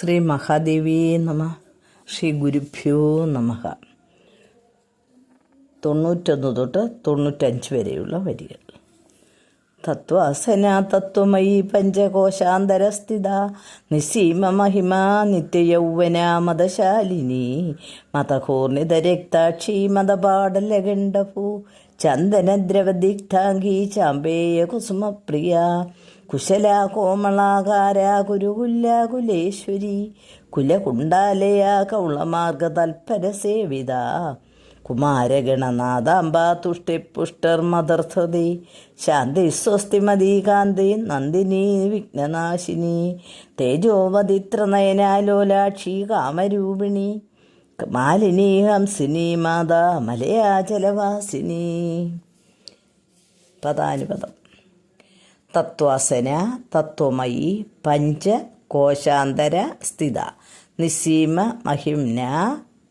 ശ്രീ മഹാദേവി നമ. ശ്രീ ഗുരുഭ്യോ നമഹ തൊണ്ണൂറ്റൊന്ന് തൊട്ട് തൊണ്ണൂറ്റഞ്ച് വരെയുള്ള വരികൾ. തത്വാസന തത്വമയി പഞ്ചകോശാന്തരസ്ഥിത. നിസീമ മഹിമ നിത്യയൗവന മതശാലിനി. മതഘൂർണിത രക്താക്ഷി മതപാടലഗണ്ഡഭൂ ചന്ദനദ്രവദിഗ്ധാംഗി ചാമ്പേയ കുസുമപ്രിയ. കുശല കോമളാകാര കുരുകുല്ല കുലേശ്വരി കുലകുണ്ടാലയ കൗളമാർഗ തൽപര സേവിത. കുമാരഗണനാഥാംബ തുഷ്ടിപുഷ്ടർ മദർഥതി ശാന്തി സ്വസ്തിമതി കാന്തി നന്ദിനി വിഘ്നനാശിനി തേജോവതിത്രനയനാലോലാക്ഷി കാമരൂപിണി മാലിനി ഹംസിനി മാതാ മലയാചലവാസിനി പദാനുപദം. തത്വാസന തത്വമയി പഞ്ച കോശാന്തര സ്ഥിത. നിസ്സീമ മഹിംന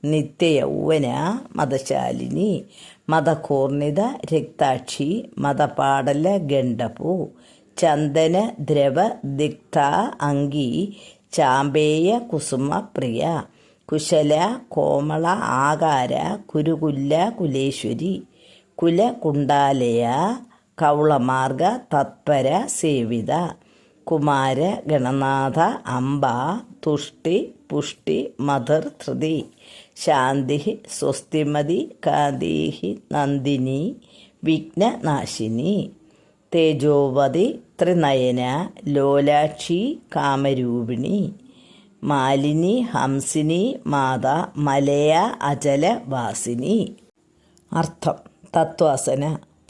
നിത്യയൗവന മതശാലിനി. മതകൂർണിത രക്താക്ഷി മതപാടല ഗണ്ഡപു. ചന്ദന ദ്രവ ദിക്ത അങ്കി ചാമ്പേയ കുസുമ പ്രിയ. കുശല കോമള ആകാര കുരുകുല്ല കുലേശ്വരി. കുലകുണ്ടാലയ കൗളമാർഗ തത്പര സേവിത കുമാര ഗണനാഥ അംബ തുഷ്ടി പുഷ്ടി മധർ ധൃതി ശാന്തി സ്വസ്തിമതി കാന്തി നന്ദിനി വിഘ്നനാശിനി തേജോവതി ത്രിനയന ലോലാക്ഷി കാമരൂപിണി മാലിനി ഹംസിനി മാത മലയ അചലവാസിനി അർത്ഥം തത്വാസന.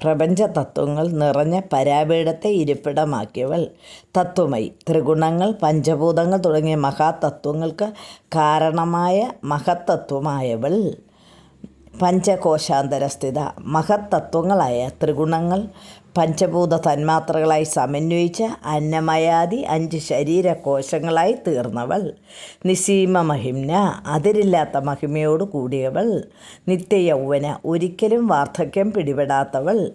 പ്രപഞ്ച തത്വങ്ങൾ നിറഞ്ഞ പരാപീഠത്തെ ഇരിപ്പിടമാക്കിയവൾ. തത്വമയി ത്രിഗുണങ്ങൾ പഞ്ചഭൂതങ്ങൾ തുടങ്ങിയ മഹാതത്വങ്ങൾക്ക് കാരണമായ മഹത്തത്വമായവൾ. പഞ്ചകോശാന്തരസ്ഥിത മഹത്തത്വങ്ങളായ ത്രിഗുണങ്ങൾ പഞ്ചഭൂത തന്മാത്രകളായി സമന്വയിച്ച അന്നമയാദി അഞ്ച് ശരീരകോശങ്ങളായി തീർന്നവൾ. നിസീമ മഹിംന അതിരില്ലാത്ത മഹിമയോട് കൂടിയവൾ. നിത്യയൗവന ഒരിക്കലും വാർദ്ധക്യം പിടിപെടാത്തവൾ.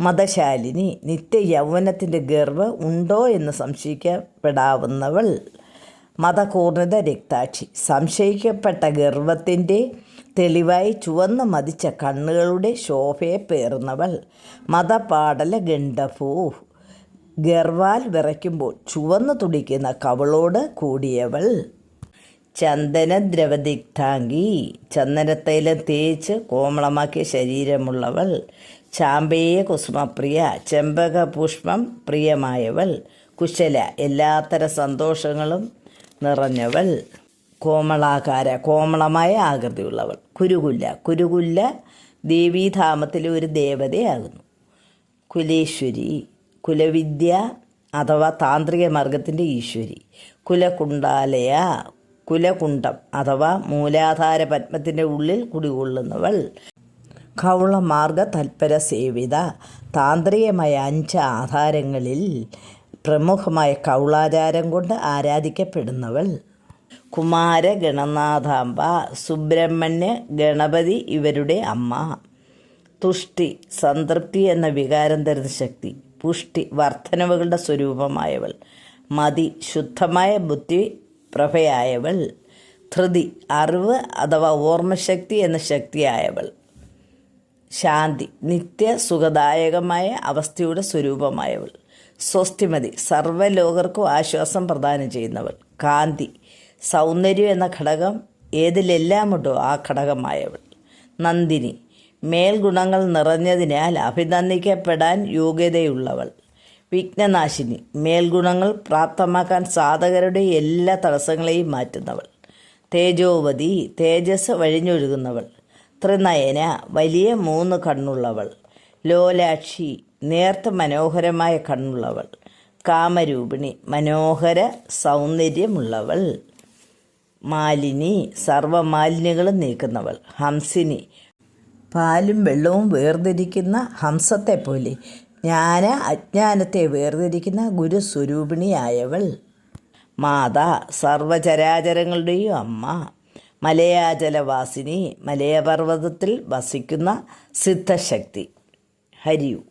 മതശാലിനി നിത്യ യൗവനത്തിന്റെ ഗർവ് ഉണ്ടോ എന്ന് സംശയിക്കപ്പെടാവുന്നവൾ. മതകൂർണിത രക്താക്ഷി സംശയിക്കപ്പെട്ട ഗർവത്തിന്റെ തെളിവായി ചുവന്ന് മതിച്ച കണ്ണുകളുടെ ശോഭയെ പേറുന്നവൾ മതപാടല ഗണ്ഡഭൂ. ഗർവാൽ വിറയ്ക്കുമ്പോൾ ചുവന്നു തുടിക്കുന്ന കവളോട് കൂടിയവൾ. ചന്ദന ദ്രവദിഗ്ധാംഗി ചന്ദനത്തൈലം തേച്ച് കോമളമാക്കിയ ശരീരമുള്ളവൾ. ചാമ്പേയ കുസുമപ്രിയ. ചെമ്പകപുഷ്പം പ്രിയമായവൾ. കുശല എല്ലാത്തര സന്തോഷങ്ങളും നിറഞ്ഞവൾ. കോമളാകാര കോമളമായ ആകൃതിയുള്ളവൾ. കുരുകുല്ല കുരുകുല്ല ദേവീധാമത്തിലെ ഒരു ദേവതയാകുന്നു. കുലേശ്വരി കുലവിദ്യ അഥവാ താന്ത്രിക മാർഗത്തിന്റെ ഈശ്വരി. കുലകുണ്ടാലയ കുലകുണ്ടം അഥവാ മൂലാധാര പത്മത്തിന്റെ ഉള്ളിൽ കുടികൊള്ളുന്നവൾ. കൗളമാർഗ തൽപര സേവിത താന്ത്രികമായ അഞ്ച് ആധാരങ്ങളിൽ പ്രമുഖമായ കൗളാചാരം കൊണ്ട് ആരാധിക്കപ്പെടുന്നവൾ. കുമാര ഗണനാഥാംബ സുബ്രഹ്മണ്യ ഗണപതി ഇവരുടെ അമ്മ. തുഷ്ടി സംതൃപ്തി എന്ന വികാരം തരുന്ന ശക്തി. പുഷ്ടി വർധനവുകളുടെ സ്വരൂപമായവൾ. മതി ശുദ്ധമായ ബുദ്ധി പ്രഭയായവൾ. ധൃതി അറിവ് അഥവാ ഓർമ്മശക്തി എന്ന ശക്തിയായവൾ. ശാന്തി നിത്യ സുഖദായകമായ അവസ്ഥയുടെ സ്വരൂപമായവൾ. സ്വസ്തിമതി സർവലോകർക്കും ആശ്വാസം പ്രദാനം ചെയ്യുന്നവൾ. കാന്തി സൗന്ദര്യം എന്ന ഘടകം ഏതിലെല്ലാമുണ്ടോ ആ ഘടകമായവൾ. നന്ദിനി മേൽഗുണങ്ങൾ നിറഞ്ഞതിനാൽ അഭിനന്ദിക്കപ്പെടാൻ യോഗ്യതയുള്ളവൾ. വിഘ്നനാശിനി മേൽഗുണങ്ങൾ പ്രാപ്തമാക്കാൻ സാധകരുടെ എല്ലാ തടസ്സങ്ങളെയും മാറ്റുന്നവൾ. തേജോവതി തേജസ് വഴിഞ്ഞൊഴുകുന്നവൾ. ത്രിനയന വലിയ മൂന്ന് കണ്ണുള്ളവൾ. ലോലാക്ഷി നേർത്ത മനോഹരമായ കണ്ണുള്ളവൾ. കാമരൂപിണി മനോഹര സൗന്ദര്യമുള്ളവൾ. മാലിനി സർവമാലിന്യങ്ങളും നീക്കുന്നവൾ. ഹംസിനി. പാലും വെള്ളവും വേർതിരിക്കുന്ന ഹംസത്തെ പോലെ ജ്ഞാന അജ്ഞാനത്തെ വേർതിരിക്കുന്ന ഗുരുസ്വരൂപിണിയായവൾ. മാതാ സർവചരാചരങ്ങളുടെയും അമ്മ. മലയാചലവാസിനി മലയപർവതത്തിൽ വസിക്കുന്ന സിദ്ധശക്തി. ഹരിയു.